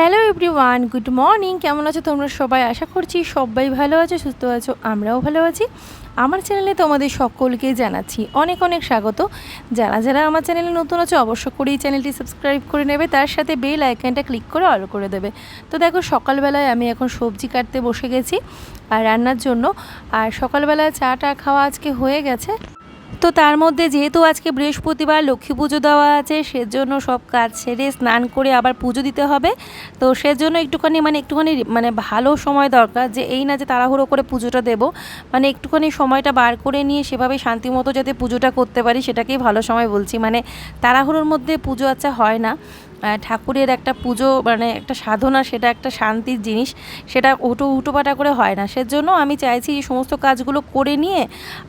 Hello everyone good morning কেমন আছো তোমরা সবাই? আশা করছি সবাই ভালো আছো, সুস্থ আছো, আমরাও ভালো আছি। আমার চ্যানেলে তোমাদের সকলকে জানাচ্ছি অনেক অনেক স্বাগত। যারা যারা আমার চ্যানেলে নতুন আছো অবশ্য করে এই চ্যানেলটি সাবস্ক্রাইব করে নেবে। তার সাথে বেল আইকনটা ক্লিক করে অল করে দেবে। তো দেখো, সকালবেলায় আমি এখন সবজি কাটতে বসে গেছি আর রান্নার জন্য। আর সকালবেলায় চাটা খাওয়া আজকে হয়ে গেছে। তো তার মধ্যে যেহেতু আজকে বৃহস্পতিবার লক্ষ্মী পুজো দেওয়া আছে, সেজন্য সব কাজ সেরে স্নান করে আবার পুজো দিতে হবে। তো সেজন্য একটুখানি মানে একটুখানি মানে ভালো সময় দরকার যে এই না যে তাড়াহুড়ো করে পুজোটা দেব। মানে একটুখানি সময়টা বার করে নিয়ে সেভাবে শান্তি মতো যাতে পুজোটা করতে পারি, সেটাকেই ভালো সময় বলছি। মানে তাড়াহুড়োর মধ্যে পুজো আচ্ছা হয় না। ঠাকুরের একটা পুজো মানে একটা সাধনা, সেটা একটা শান্তির জিনিস, সেটা উটো উটোপাটা করে হয় না। সেজন্য আমি চাইছি এই সমস্ত কাজগুলো করে নিয়ে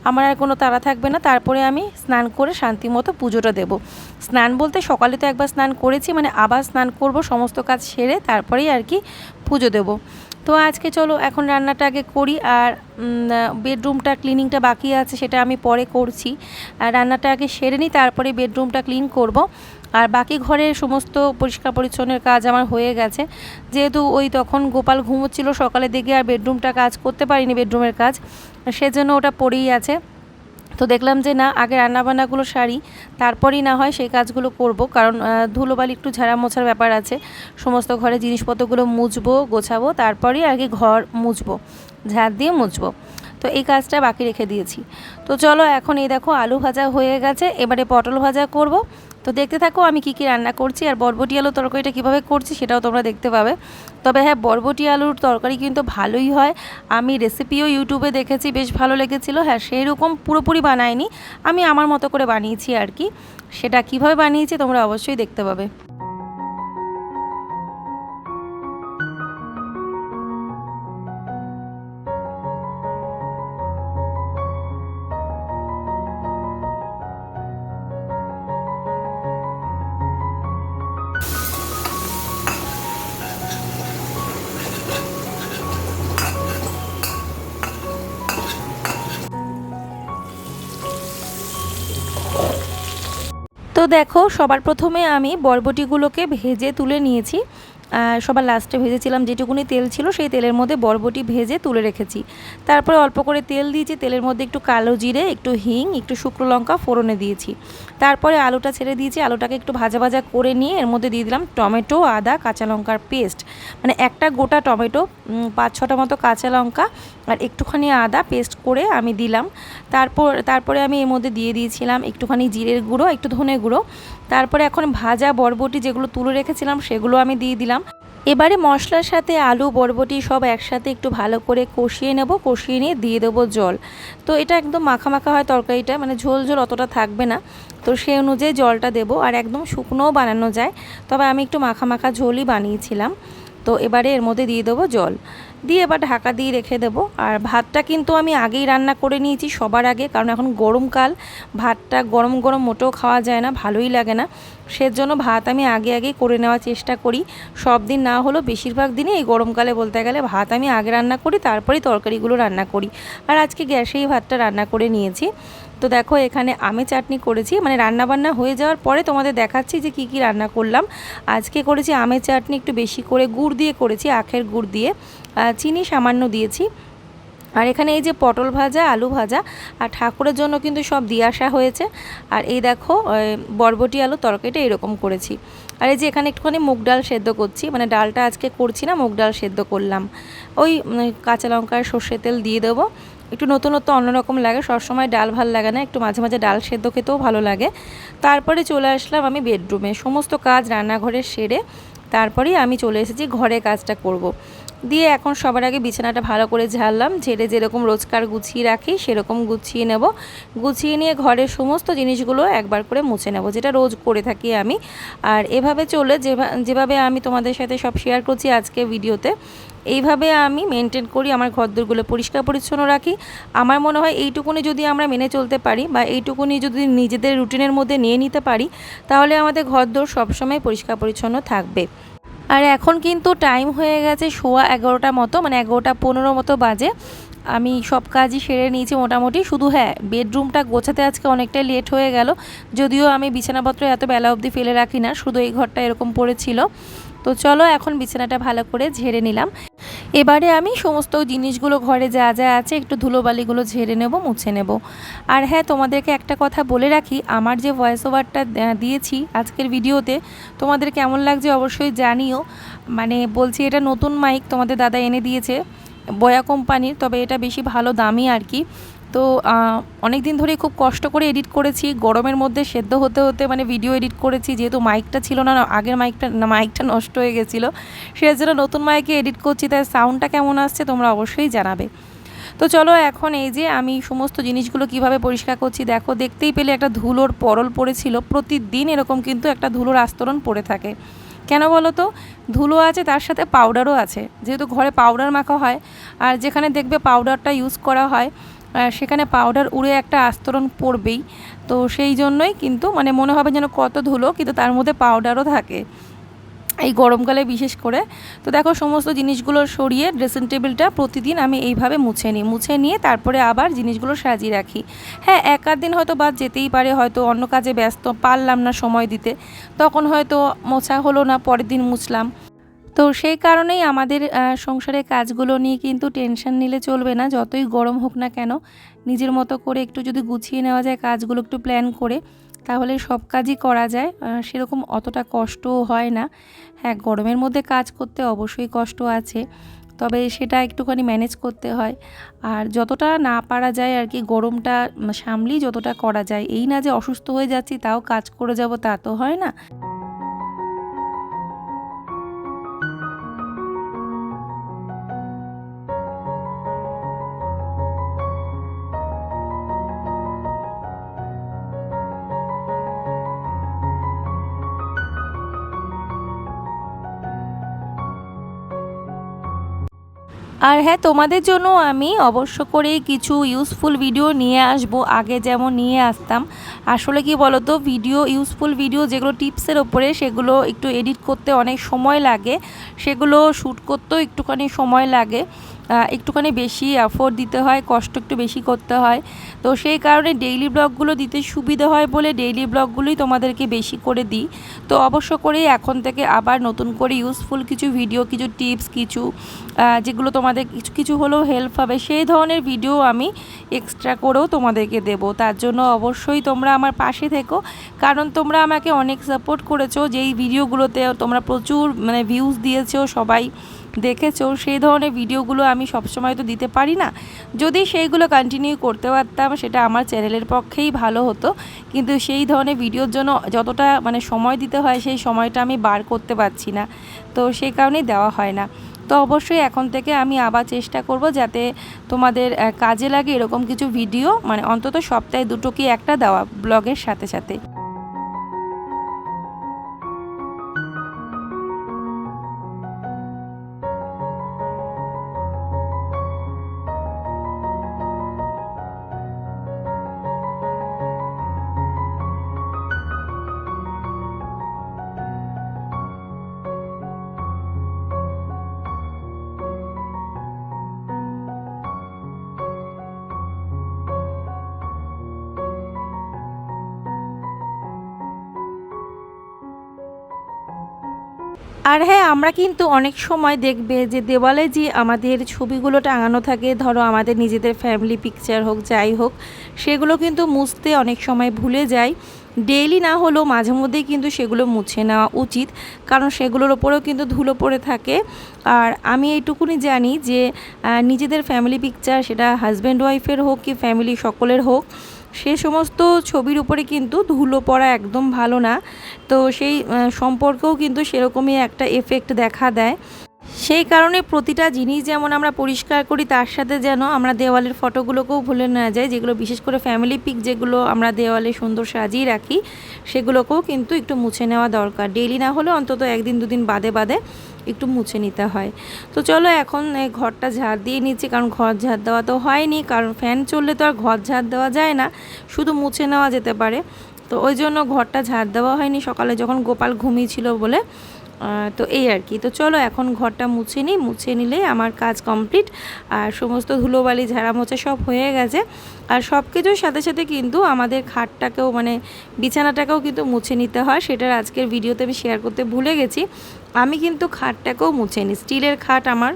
আমার আর কোনো তাড়া থাকবে না। তারপরে আমি স্নান করে শান্তি মতো পুজোটা দেব। স্নান বলতে সকালে তো একবার স্নান করেছি মানে আবার স্নান করব, সমস্ত কাজ সেরে তারপরেই আর কি পুজো দেব। তো আজকে চলো এখন রান্নাটা আগে করি আর বেডরুমটা ক্লিনিংটা বাকি আছে, সেটা আমি পরে করছি। আর রান্নাটা আগে সেরে নিই, তারপরে বেডরুমটা ক্লিন করব। আর বাকি ঘরের সমস্ত পরিষ্কার পরিচ্ছন্নের কাজ আমার হয়ে গেছে। যেহেতু ওই তখন গোপাল ঘুমোচ্ছিল, সকালে দিকে আর বেডরুমটা কাজ করতে পারিনি, বেডরুমের কাজ। সেজন্য ওটা পড়েই আছে। তো দেখলাম যে না, আগে রান্নাবান্নাগুলো সারি, তারপরই না হয় সেই কাজগুলো করব। কারণ ধুলোবালি একটু ঝাড়া মোছার ব্যাপার আছে। সমস্ত ঘরে জিনিসপত্রগুলো মুছবো, গোছাবো, তারপরেই আগে ঘর মুছবো ঝাড় দিয়ে মুছবো। তো এই কাজটা বাকি রেখে দিয়েছি। তো চলো এখন এই দেখো, আলু ভাজা হয়ে গেছে। এবারে পটল ভাজা করব। তো দেখতে থাকো, আমি কি কি রান্না করছি আর বরবটি আলুর তরকারিটা কীভাবে করছি সেটাও তোমরা দেখতে পাবে। তবে হ্যাঁ বরবটি আলুর তরকারি কিন্তু ভালোই হয়। আমি রেসিপিও ইউটিউবে দেখেছি, বেশ ভালো লেগেছিল। হ্যাঁ সেই রকম পুরোপুরি বানায়নি আমি আমার মতো করে বানিয়েছি আর কি। সেটা কীভাবে বানিয়েছি তোমরা অবশ্যই দেখতে পাবে। তো দেখো সবার প্রথমে আমি বরবটিগুলোকে ভেজে তুলে নিয়েছি। সবার লাস্টে ভেজেছিলাম যেটুকুনি তেল ছিল, সেই তেলের মধ্যে বরবটি ভেজে তুলে রেখেছি। তারপরে অল্প করে তেল দিয়েছি, তেলের মধ্যে একটু কালো জিরে, একটু হিং, একটু শুকনো লঙ্কা ফোড়নে দিয়েছি। তারপরে আলুটা ছেড়ে দিয়েছি, আলুটাকে একটু ভাজা ভাজা করে নিয়ে এর মধ্যে দিয়ে দিলাম টমেটো, আদা, কাঁচা লঙ্কার পেস্ট। মানে একটা গোটা টমেটো পাঁচ ছটা মতো কাঁচা লঙ্কা আর একটুখানি আদা পেস্ট করে আমি দিলাম। তারপর, তারপরে আমি এর মধ্যে দিয়ে দিয়েছিলাম একটুখানি জিরের গুঁড়ো, একটু ধনে গুঁড়ো। তারপরে এখন ভাজা বরবটি যেগুলো তুলে রেখেছিলাম, সেগুলো আমি দিয়ে দিলাম। এবারে মশলার সাথে আলু, বরবটি সব একসাথে একটু ভালো করে কষিয়ে নেব, কষিয়ে নিয়ে দিয়ে দেবো জল। তো এটা একদম মাখা মাখা হয় তরকারিটা মানে ঝোল ঝোল অতটা থাকবে না। তো সেই অনুযায়ী জলটা দেব আর একদম শুকনোও বানানো যায়। তবে আমি একটু মাখা মাখা ঝোলই বানিয়েছিলাম। তো এবারে এর মধ্যে দিয়ে দেবো জল। দিয়ে এবার ঢাকা দিয়ে রেখে দেবো। আর ভাতটা কিন্তু আমি আগেই রান্না করে নিয়েছি সবার আগে, কারণ এখন গরমকাল ভাতটা গরম গরম মোটেও খাওয়া যায় না, ভালোই লাগে না। সেজন্য ভাত আমি আগে আগেই করে নেওয়ার চেষ্টা করি। সব দিন না হলেও বেশিরভাগ দিনই এই গরমকালে বলতে গেলে ভাত আমি আগে রান্না করি, তারপরেই তরকারিগুলো রান্না করি। আর আজকে গ্যাসেই ভাতটা রান্না করে নিয়েছি। তো দেখো, এখানে আমি চাটনি করেছি। মানে রান্না বান্না হয়ে যাওয়ার পরে তোমাদের দেখাচ্ছি যে কি কি রান্না করলাম। আজকে করেছি আমের চাটনি, একটু বেশি করে গুড় দিয়ে করেছি, আখের গুড় দিয়ে। চিনি সামান্য দিয়েছি। আর এখানে এই যে পটল ভাজা, আলু ভাজা আর ঠাকুরের জন্য কিন্তু সব দিয়ে আসা হয়েছে। আর এই দেখো বরবটি আলু তরকারিটা এরকম করেছি। আর এই যে এখানে একটুখানি মুগ ডাল সেদ্ধ করছি। মানে ডালটা আজকে করছি না, মুগ ডাল সেদ্ধ করলাম। ওই কাঁচা লঙ্কার সর্ষে তেল দিয়ে দেবো। একটু নতুনত্ব অন্যরকম লাগে। সবসময় ডাল ভালো লাগে না, একটু মাঝে মাঝে ডাল সেদ্ধ খেতেও ভালো লাগে। তারপরে চলে আসলাম আমি বেডরুমে সমস্ত কাজ রান্নাঘরে সেরে তারপরেই আমি চলে এসেছি ঘরে কাজটা করব। দিয়ে এখন সবার আগে বিছানাটা ভালো করে ঝাড়লাম, ঝেড়ে যেরকম রোজকার গুছিয়ে রাখি সেরকম গুছিয়ে নেব। গুছিয়ে নিয়ে ঘরের সমস্ত জিনিসগুলো একবার করে মুছে নেব, যেটা রোজ করে থাকি আমি। আর এভাবে চলে যেভা- যেভাবে আমি তোমাদের সাথে সব শেয়ার করছি আজকে ভিডিওতে, এইভাবে আমি মেনটেন করি, আমার ঘরদোরগুলো পরিষ্কার পরিচ্ছন্ন রাখি। আমার মনে হয় এইটুকুনি যদি আমরা মেনে চলতে পারি বা এইটুকুনি যদি নিজেদের রুটিনের মধ্যে নিয়ে নিতে পারি, তাহলে আমাদের ঘরদোর সবসময় পরিষ্কার পরিচ্ছন্ন থাকবে। আর এখন কিন্তু টাইম হয়ে গেছে সোয়া এগারোটা মতো মানে এগারোটা পনেরো মতো বাজে। আমি সব কাজই সেরে নিয়েছি মোটামুটি। শুধু হ্যাঁ বেডরুমটা গোছাতে আজকে অনেকটাই লেট হয়ে গেল। যদিও আমি বিছানাপত্র এত বেলা অবধি ফেলে রাখি না, শুধু এই ঘরটা এরকম পড়েছিল। তো চলো এখন বিছানাটা ভালো করে ঝেড়ে নিলাম। এবারে আমি সমস্ত জিনিসগুলো ঘরে যা যা আছে একটু ধুলোবালিগুলো ঝেড়ে নেব, মুছে নেব। আর হ্যাঁ তোমাদেরকে একটা কথা বলে রাখি, আমার যে ভয়েস ওভারটা দিয়েছি আজকের ভিডিওতে, তোমাদের কেমন লাগছে অবশ্যই জানিও। মানে বলছি এটা নতুন মাইক তোমাদের দাদা এনে দিয়েছে, বয়া কোম্পানির, তবে এটা বেশি ভালো দামি আর কি। তো অনেক দিন ধরে খুব কষ্ট করে এডিট করেছি। গরমের মধ্যে সেদ্ধ হতে হতে মানে ভিডিও এডিট করেছি, যেহেতু মাইকটা ছিল না আগের মাইকটা মাইকটা নষ্ট হয়ে গেছিল। সেই জন্য নতুন মাইকে এডিট করছি, তাই সাউন্ডটা কেমন আসছে তোমরা অবশ্যই জানাবে। তো চলো এখন এই যে আমি সমস্ত জিনিসগুলো কীভাবে পরিষ্কার করছি, দেখো, দেখতেই পেলে একটা ধুলোর পরল পড়েছিল। প্রতিদিন এরকম কিন্তু একটা ধুলোর আস্তরণ পড়ে থাকে। কেন বলো তো ধুলো আছে, তার সাথে পাউডারও আছে। যেহেতু ঘরে পাউডার মাখা হয়, আর যেখানে দেখবে পাউডারটা ইউজ করা হয় সেখানে পাউডার উড়ে একটা আস্তরণ পড়বেই। তো সেই জন্যই কিন্তু মানে মনে হবে যেন কত ধুলো, কিন্তু তার মধ্যে পাউডারও থাকে। এই গরমকালে বিশেষ করে। তো দেখো সমস্ত জিনিসগুলো সরিয়ে ড্রেসিং টেবিলটা প্রতিদিন আমি এইভাবে মুছে নিই। মুছে নিয়ে তারপরে আবার জিনিসগুলো সাজিয়ে রাখি। হ্যাঁ এক দিন হয়তো বাদ যেতেই পারে, হয়তো অন্য কাজে ব্যস্ত, পারলাম না সময় দিতে। তখন হয়তো মোছা হলো না, পরের দিন মুছলাম। তো সেই কারণেই আমাদের সংসারের কাজগুলো নিয়ে কিন্তু টেনশন নিলে চলবে না। যতই গরম হোক না কেন, নিজের মতো করে একটু যদি গুছিয়ে নেওয়া যায়, কাজগুলো একটু প্ল্যান করে, তাহলে সব কাজই করা যায়। সেরকম অতটা কষ্টও হয় না। হ্যাঁ গরমের মধ্যে কাজ করতে অবশ্যই কষ্ট আছে, তবে সেটা একটুখানি ম্যানেজ করতে হয়। আর যতটা না পারা যায় আর কি, গরমটা সামলেই যতটা করা যায়। এই না যে অসুস্থ হয়ে যাচ্ছি, তাও কাজ করে যাব, তা তো হয় না। আর হ্যাঁ তোমাদের জন্য আমি অবশ্য করেই কিছু ইউজফুল ভিডিও নিয়ে আসব। আগে যেমন নিয়ে আসতাম, আসলে কি বলতো ভিডিও ইউজফুল ভিডিও যেগুলো টিপসের ওপরে, সেগুলো একটু এডিট করতে অনেক সময় লাগে। সেগুলো শ্যুট করতেও একটুখানি সময় লাগে। একটুখানি বেশি এফোর্ট দিতে হয়, কষ্ট একটু বেশি করতে হয়। তো সেই কারণে ডেইলি ব্লগগুলো দিতে সুবিধা হয় বলে ডেইলি ব্লগগুলোই তোমাদেরকে বেশি করে দিই। তো অবশ্য করেই এখন থেকে আবার নতুন করে ইউজফুল কিছু ভিডিও কিছু টিপস কিছু যেগুলো তোমাদের কিছু কিছু হলেও হেল্প হবে, সেই ধরনের ভিডিও আমি এক্সট্রা করেও তোমাদেরকে দেব। তার জন্য অবশ্যই তোমরা আমার পাশে থেকো। কারণ তোমরা আমাকে অনেক সাপোর্ট করেছ, যেই ভিডিওগুলোতে তোমরা প্রচুর মানে ভিউজ দিয়েছ সবাই। দেখেছ, সেই ধরনের ভিডিওগুলো আমি সবসময় তো দিতে পারি না। যদি সেইগুলো কন্টিনিউ করতে পারতাম, সেটা আমার চ্যানেলের পক্ষেই ভালো হতো। কিন্তু সেই ধরনের ভিডিওর জন্য যতটা মানে সময় দিতে হয়, সেই সময়টা আমি বার করতে পারছি না। তো সেই কারণেই দেওয়া হয় না। তো অবশ্যই এখন থেকে আমি আবার চেষ্টা করব যাতে তোমাদের কাজে লাগে এরকম কিছু ভিডিও মানে অন্তত সপ্তাহে দুটো কি একটা দেওয়া, ব্লগের সাথে সাথে। আর হ্যাঁ আমরা কিন্তু অনেক সময় দেখবে যে দেওয়ালে যে আমাদের ছবিগুলো টাঙানো থাকে, ধরো আমাদের নিজেদের ফ্যামিলি পিকচার হোক, যাই হোক, সেগুলো কিন্তু মুছতে অনেক সময় ভুলে যায় ডেইলি না হলেও মাঝে মধ্যেই কিন্তু সেগুলো মুছে নেওয়া উচিত, কারণ সেগুলোর ওপরেও কিন্তু ধুলো পড়ে থাকে। আর আমি এইটুকুনি জানি যে নিজেদের ফ্যামিলি পিকচার সেটা হাজব্যান্ড ওয়াইফের হোক কি ফ্যামিলি সকলের হোক সে সমস্ত ছবির উপরে কিন্তু ধুলো পড়া একদম ভালো না। তো সেই সম্পর্কেও কিন্তু সেরকমই একটা এফেক্ট দেখা দেয়। সেই কারণে প্রতিটা জিনিস যেমন আমরা পরিষ্কার করি, তার সাথে যেন আমরা দেওয়ালের ফটোগুলোকেও ভুলে না যাই, যেগুলো বিশেষ করে ফ্যামিলি পিক যেগুলো আমরা দেওয়ালে সুন্দর সাজিয়ে রাখি, সেগুলোকেও কিন্তু একটু মুছে নেওয়া দরকার। ডেইলি না হলে অন্তত একদিন, দুদিন বাদে বাদে একটু মুছে নিতে হয়। তো চলো এখন ঘরটা ঝাড় দিয়ে নিচ্ছি, কারণ ঘর ঝাড় দেওয়া তো হয়নি, কারণ ফ্যান চললে তো আর ঘর ঝাড় দেওয়া যায় না, শুধু মুছে নেওয়া যেতে পারে। তো ওই জন্য ঘরটা ঝাড় দেওয়া হয়নি, সকালে যখন গোপাল ঘুমিয়েছিল বলে তো এই আর কি। তো চলো এখন ঘরটা মুছে নিই। মুছে নিলে আমার কাজ কমপ্লিট। আর সমস্ত ধুলোবালি ঝাড়া মোছা সব হয়ে গেছে। আর সব কিছুর সাথে সাথে কিন্তু আমাদের খাটটাকেও মানে বিছানাটাকেও কিন্তু মুছে নিতে হয়। সেটার আজকের ভিডিওতে আমি শেয়ার করতে ভুলে গেছি। আমি কিন্তু খাটটাকেও মুছে নিই স্টিলের খাট আমার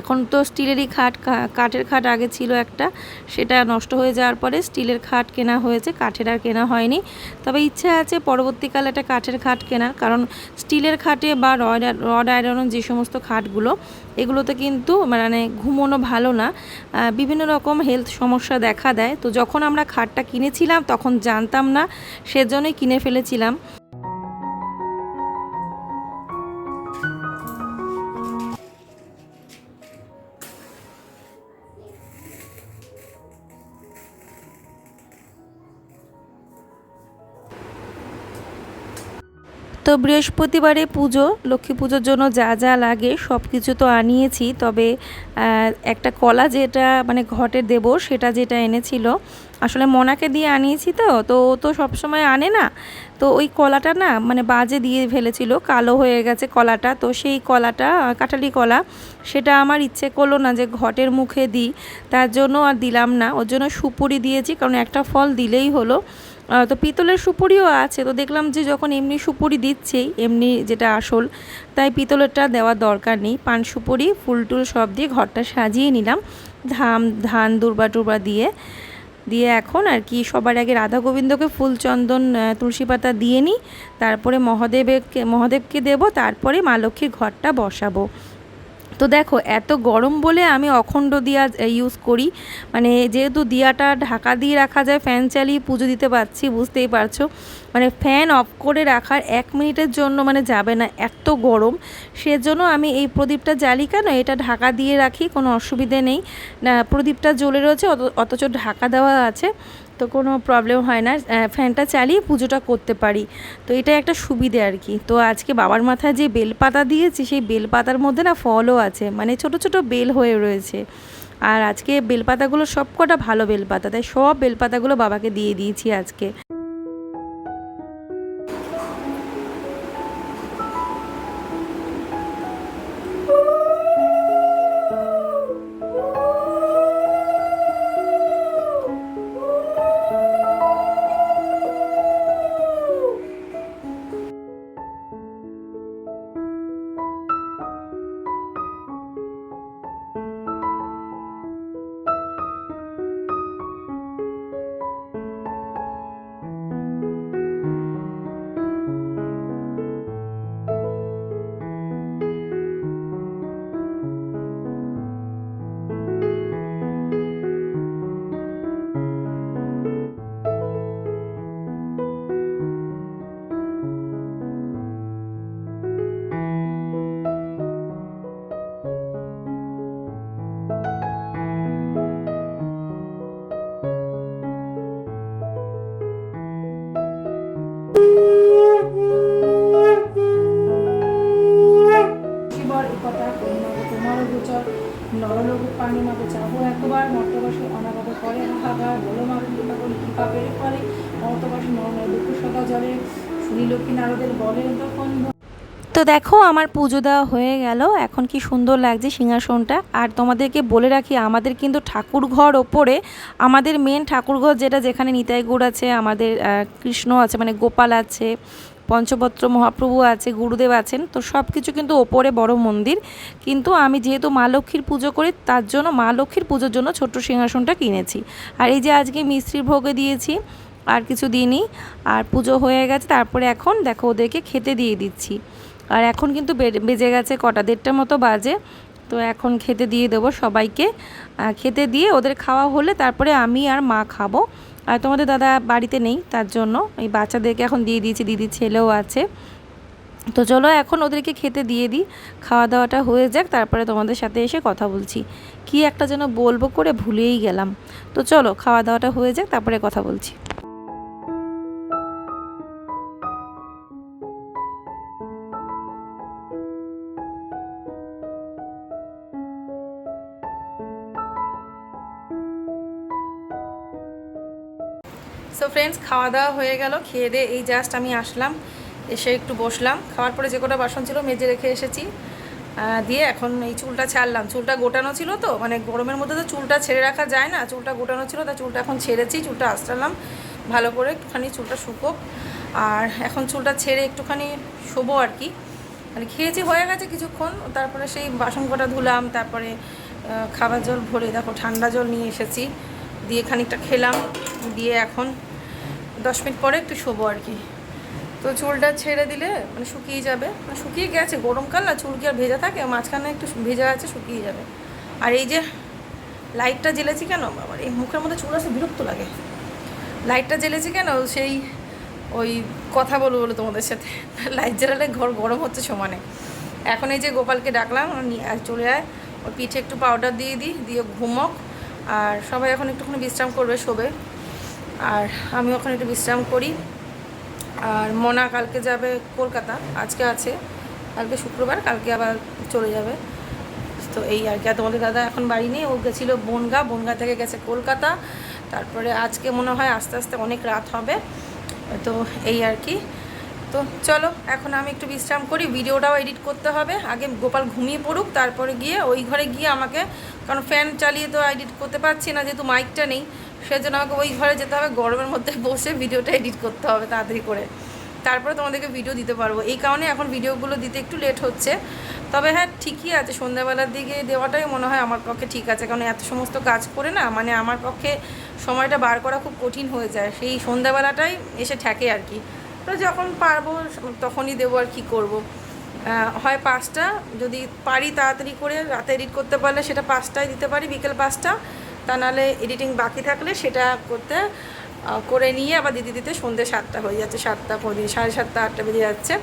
এখন তো স্টিলেরই খাট কাঠের খাট আগে ছিল একটা, সেটা নষ্ট হয়ে যাওয়ার পরে স্টিলের খাট কেনা হয়েছে, কাঠের আর কেনা হয়নি। তবে ইচ্ছা আছে পরবর্তীকালে একটা কাঠের খাট কেনার, কারণ স্টিলের খাটে বা রড রড আয়রন যে সমস্ত খাটগুলো, এগুলোতে কিন্তু মানে ঘুমোনো ভালো না। বিভিন্ন রকম হেলথ সমস্যা দেখা দেয়। তো যখন আমরা খাটটা কিনেছিলাম, তখন জানতাম না, সেজন্যই কিনে ফেলেছিলাম। তো বৃহস্পতিবারে পুজো, লক্ষ্মী পুজোর জন্য যা যা লাগে সব কিছু তো আনিয়েছি। তবে একটা কলা যেটা মানে ঘটে দেব সেটা যেটা এনেছিল, আসলে মনাকে দিয়ে আনিয়েছি তো তো ও তো সবসময় আনে না। তো ওই কলাটা না মানে বাজে দিয়ে ফেলেছিল, কালো হয়ে গেছে কলাটা। তো সেই কলাটা, কাঁঠালি কলা, সেটা আমার ইচ্ছে করল না যে ঘটের মুখে দিই। তার জন্য আর দিলাম না। ওর জন্য সুপুরি দিয়েছি, কারণ একটা ফল দিলেই হলো। তো পিতলের সুপুরিও আছে। তো দেখলাম যে যখন এমনি সুপুরি দিচ্ছেই এমনি যেটা আসল, তাই পিতলেরটা দেওয়ার দরকার নেই। পান সুপুরি, ফুল টুল সব দিয়ে ঘরটা সাজিয়ে নিলাম। ধাম, ধান, দুর্বা টুর্বা দিয়ে দিয়ে এখন আর কি সবার আগে রাধা গোবিন্দকে ফুল চন্দন তুলসী পাতা দিয়ে নিই। তারপরে মহাদেবকে মহাদেবকে দেব, তারপরে মা লক্ষ্মীর ঘরটা বসাবো। তো দেখো, এত গরম বলে আমি অখণ্ড দিয়া ইউজ করি। মানে যেহেতু দিয়াটা ঢাকা দিয়ে রাখা যায় ফ্যান চালিয়ে পুজো দিতে পারছি, বুঝতেই পারছ। মানে ফ্যান অফ করে রাখার এক মিনিটের জন্য মানে যাবে না, এত গরম। সেজন্য আমি এই প্রদীপটা জ্বালি কেন? এটা ঢাকা দিয়ে রাখি, কোনো অসুবিধে নেই। প্রদীপটা জ্বলে রয়েছে অথচ ঢাকা দেওয়া আছে। তো কোনো প্রবলেম হয় না। ফ্যানটা চালিয়ে পুজোটা করতে পারি। তো এটা একটা সুবিধে আর কি। তো আজকে বাবার মাথায় যে বেলপাতা দিয়েছি, সেই বেলপাতার মধ্যে না ফলও আছে। মানে ছোট ছোট বেল হয়ে রয়েছে। আর আজকে বেলপাতাগুলো সব কটা ভালো বেলপাতা তাই সব বেলপাতাগুলো বাবাকে দিয়ে দিয়েছি আজকে। দেখো, আমার পুজো দেওয়া হয়ে গেল। এখন কি সুন্দর লাগছে সিংহাসনটা। আর তোমাদেরকে বলে রাখি, আমাদের কিন্তু ঠাকুর ঘর ওপরে, আমাদের মেন ঠাকুর ঘর যেটা যেখানে নিতাই গৌড় আছে, আমাদের কৃষ্ণ আছে মানে গোপাল আছে, পঞ্চপত্র মহাপ্রভু আছে, গুরুদেব আছেন, তো সব কিছু কিন্তু ওপরে বড় মন্দির। কিন্তু আমি যেহেতু মা লক্ষ্মীর পুজো করি, তার জন্য, মা লক্ষ্মীর পুজোর জন্য ছোট্ট সিংহাসনটা কিনেছি। আর এই যে আজকে মিস্ত্রির ভোগে দিয়েছি, আর কিছু দিনই আর পুজো হয়ে গেছে, তারপরে এখন, দেখো, ওদেরকে খেতে দিয়ে দিচ্ছি। আর এখন কিন্তু বেজে গেছে কটা দেড়টার মতো বাজে। তো এখন খেতে দিয়ে দেবো সবাইকে। খেতে দিয়ে ওদের খাওয়া হলে তারপরে আমি আর মা খাব। আর তোমাদের দাদা বাড়িতে নেই, তার জন্য এই বাচ্চাদেরকে এখন দিয়ে দিয়েছি, দিদির ছেলেও আছে। তো চলো এখন ওদেরকে খেতে দিয়ে দিই। খাওয়া দাওয়াটা হয়ে যাক, তারপরে তোমাদের সাথে এসে কথা বলছি। কি একটা যেন বলব করে ভুলেই গেলাম। তো চলো খাওয়া দাওয়াটা হয়ে যাক, তারপরে কথা বলছি। ফ্রেন্ডস খাওয়া দাওয়া হয়ে গেল, খেয়ে দিয়ে এই জাস্ট আমি আসলাম, এসে একটু বসলাম, খাওয়ার পরে যে কটা বাসন ছিল মেজে রেখে এসেছি দিয়ে এখন এই চুলটা ছাড়লাম, চুলটা গোটানো ছিল তো মানে গরমের মধ্যে তো চুলটা ছেড়ে রাখা যায় না, চুলটা গোটানো ছিল, তা চুলটা এখন ছেড়েছি, চুলটা আঁচড়ালাম ভালো করে একটুখানি চুলটা শুকোক, আর এখন চুলটা ছেড়ে একটুখানি শোবো আর কি মানে খেয়েছি, হয়ে গেছে কিছুক্ষণ, তারপরে সেই বাসন কটা ধুলাম, তারপরে খাবার জল ভরে, দেখো ঠান্ডা জল নিয়ে এসেছি, দিয়ে খানিকটা খেলাম, দিয়ে এখন দশ মিনিট পরে একটু শোবো আর কি। তো চুলটা ছেড়ে দিলে মানে শুকিয়ে যাবে। মানে শুকিয়ে গেছে, গরমকাল না চুল কি আর ভেজা থাকে? মাঝখানে একটু ভেজা আছে, শুকিয়ে যাবে। আর এই যে লাইটটা জ্বেলেছি কেন? আমার এই মুখের মধ্যে চুল আসে বিরক্ত লাগে। লাইটটা জ্বেলেছি কেন? সেই ওই কথা বলব বলো তোমাদের সাথে। লাইট জ্বালালে ঘর গরম হচ্ছে সমানে। এখন এই যে গোপালকে ডাকলাম চলে আয়। ওর পিঠে একটু পাউডার দিয়ে দিই, দিয়ে ঘুমক। আর সবাই এখন একটুখানি বিশ্রাম করবে, শোবে। আর আমি ওখানে একটু বিশ্রাম করি। আর মোনা কালকে যাবে কলকাতা, আজকে আছে, কালকে শুক্রবার, কালকে আবার চলে যাবে। তো এই আর কি তোমাদের দাদা এখন বাড়ি নেই, ও গেছিল বনগা বনগা থেকে গেছে কলকাতা। তারপরে আজকে মনে হয় আস্তে আস্তে অনেক রাত হবে। তো এই আর কি। তো চলো, এখন আমি একটু বিশ্রাম করি, ভিডিওটাও এডিট করতে হবে। আগে গোপাল ঘুমিয়ে পড়ুক, তারপরে গিয়ে ওই ঘরে গিয়ে আমাকে, কারণ ফ্যান চালিয়ে তো এডিট করতে পারছি না, যেহেতু মাইকটা নেই। সেজন্য আমাকে ওই ঘরে যেতে হবে, গরমের মধ্যে বসে ভিডিওটা এডিট করতে হবে তাড়াতাড়ি করে। তারপরে তোমাদেরকে ভিডিও দিতে পারব। এই কারণে এখন ভিডিওগুলো দিতে একটু লেট হচ্ছে। তবে হ্যাঁ ঠিকই আছে, সন্ধ্যাবেলার দিকে দেওয়াটাই মনে হয় আমার পক্ষে ঠিক আছে। কারণ এত সমস্ত কাজ করে না মানে আমার পক্ষে সময়টা বার করা খুব কঠিন হয়ে যায়। সেই সন্ধ্যাবেলাটাই এসে ঠেকে আর কি। তো যখন পারব, তখনই দেবো আর কি করব। হয় পাঁচটা, যদি পারি তাড়াতাড়ি করে রাতে এডিট করতে পারলে সেটা পাঁচটায় দিতে পারি, বিকেল পাঁচটা। তা নাহলে এডিটিং বাকি থাকলে সেটা করতে করে নিয়ে আবার দিতে দিতে সন্ধ্যে সাতটা হয়ে যাচ্ছে, সাতটা পনেরো সাড়ে সাতটা, আটটা বেজে যাচ্ছে।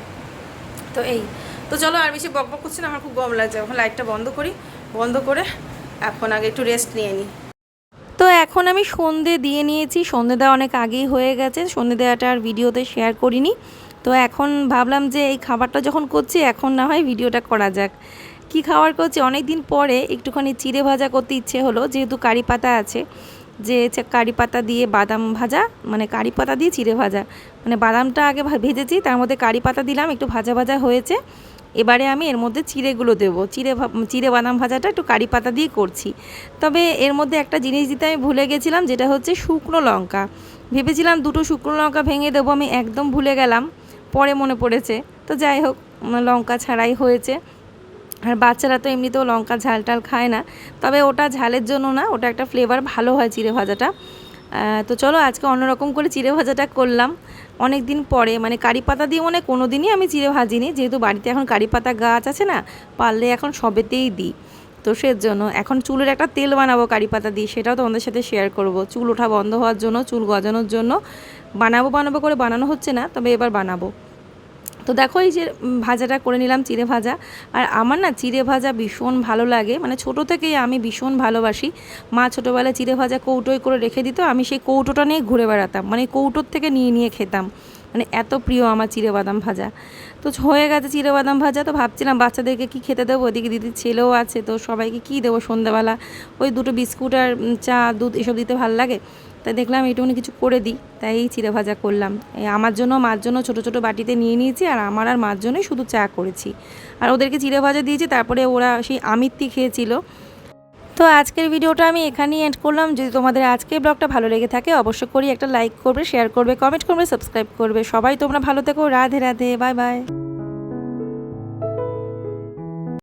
তো এই, তো চলো আর বেশি বক বক করছি না, আমার খুব গম লাগছে। এখন লাইটটা বন্ধ করি, বন্ধ করে এখন আগে একটু রেস্ট নিয়ে নিই তো এখন আমি সন্ধে দিয়ে নিয়েছি, সন্ধে দেওয়া অনেক আগেই হয়ে গেছে, সন্ধে দেওয়াটা আর ভিডিওতে শেয়ার করিনি। তো এখন ভাবলাম যে এই খাবারটা যখন করছি, এখন না হয় ভিডিওটা করা যাক। কি খাবার করছি? অনেক দিন পরে একটুখানি চিড়ে ভাজা করতে ইচ্ছে হলো, যেহেতু কারি পাতা আছে। যে কারি পাতা দিয়ে বাদাম ভাজা মানে কারি পাতা দিয়ে চিড়ে ভাজা। মানে বাদামটা আগে ভেজেছি, তার মধ্যে কারি পাতা দিলাম, একটু ভাজা ভাজা হয়েছে। এবারে আমি এর মধ্যে চিড়েগুলো দেবো। চিড়ে চিড়ে বাদাম ভাজাটা একটু কারি পাতা দিয়ে করছি। তবে এর মধ্যে একটা জিনিস দিতে আমি ভুলে গেছিলাম, যেটা হচ্ছে শুকনো লঙ্কা। ভেবেছিলাম দুটো শুকনো লঙ্কা ভেঙে দেবো, আমি একদম ভুলে গেলাম। পরে মনে পড়েছে। তো যাই হোক লঙ্কা ছাড়াই হয়েছে। আর বাচ্চারা তো এমনিতেও লঙ্কা ঝাল টাল খায় না। তবে ওটা ঝালের জন্য না, ওটা একটা ফ্লেভার ভালো হয় চিড়ে ভাজাটা। তো চলো আজকে অন্যরকম করে চিড়ে ভাজাটা করলাম। অনেক দিন পরে মানে কারি পাতা দিয়ে মনে কোনো দিনই আমি চিড়ে ভাজিনি। যেহেতু বাড়িতে এখন কারি পাতা গাছ আছে না, পারলে এখন সবেতেই দিই। তো সেজন্য এখন চুলের একটা তেল বানাবো কারি পাতা দিয়ে, সেটাও তোমাদের সাথে শেয়ার করব। চুল ওঠা বন্ধ হওয়ার জন্য, চুল গজানোর জন্য। বানাবো বানাবো করে বানানো হচ্ছে না, তবে এবার বানাবো। তো দেখো এই যে ভাজাটা করে নিলাম চিড়ে ভাজা। আর আমার না চিড়ে ভাজা ভীষণ ভালো লাগে। মানে ছোট থেকেই আমি ভীষণ ভালোবাসি। মা ছোটোবেলায় চিড়ে ভাজা কৌটোয় করে রেখে দিত, আমি সেই কৌটোটা নিয়ে ঘুরে বেড়াতাম। মানে কৌটোর থেকে নিয়ে নিয়ে খেতাম। মানে এত প্রিয় আমার চিড়ে বাদাম ভাজা। তো হয়ে গেছে চিড়ে বাদাম ভাজা, তো ভাবছিলাম বাচ্চাদেরকে কি খেতে দেবো? ওদিকে দিদির ছেলেও আছে, তো সবাইকে কি দেবো সন্ধ্যাবেলা? ওই দুটো বিস্কুট আর চা, দুধ এসব দিতে ভালো লাগে? তাই দেখলাম এইটুকুনি কিছু করে দিই, তাই চিড়ে ভাজা করলাম। আমার জন্য, মার জন্য ছোট ছোট বাটিতে নিয়ে নিয়েছি আর আমার আর মার জন্যই শুধু চা করেছি। আর ওদেরকে চিড়ে ভাজা দিয়েছি, তারপরে ওরা সেই আমিত্তি খেয়েছিল। তো আজকের ভিডিওটা আমি এখানেই এন্ড করলাম। যদি তোমাদের আজকের ব্লগটা ভালো লেগে থাকে, অবশ্যই করি একটা লাইক করবে শেয়ার করবে কমেন্ট করবে সাবস্ক্রাইব করবে। সবাই তোমরা ভালো থেকো। Radhe Radhe bye bye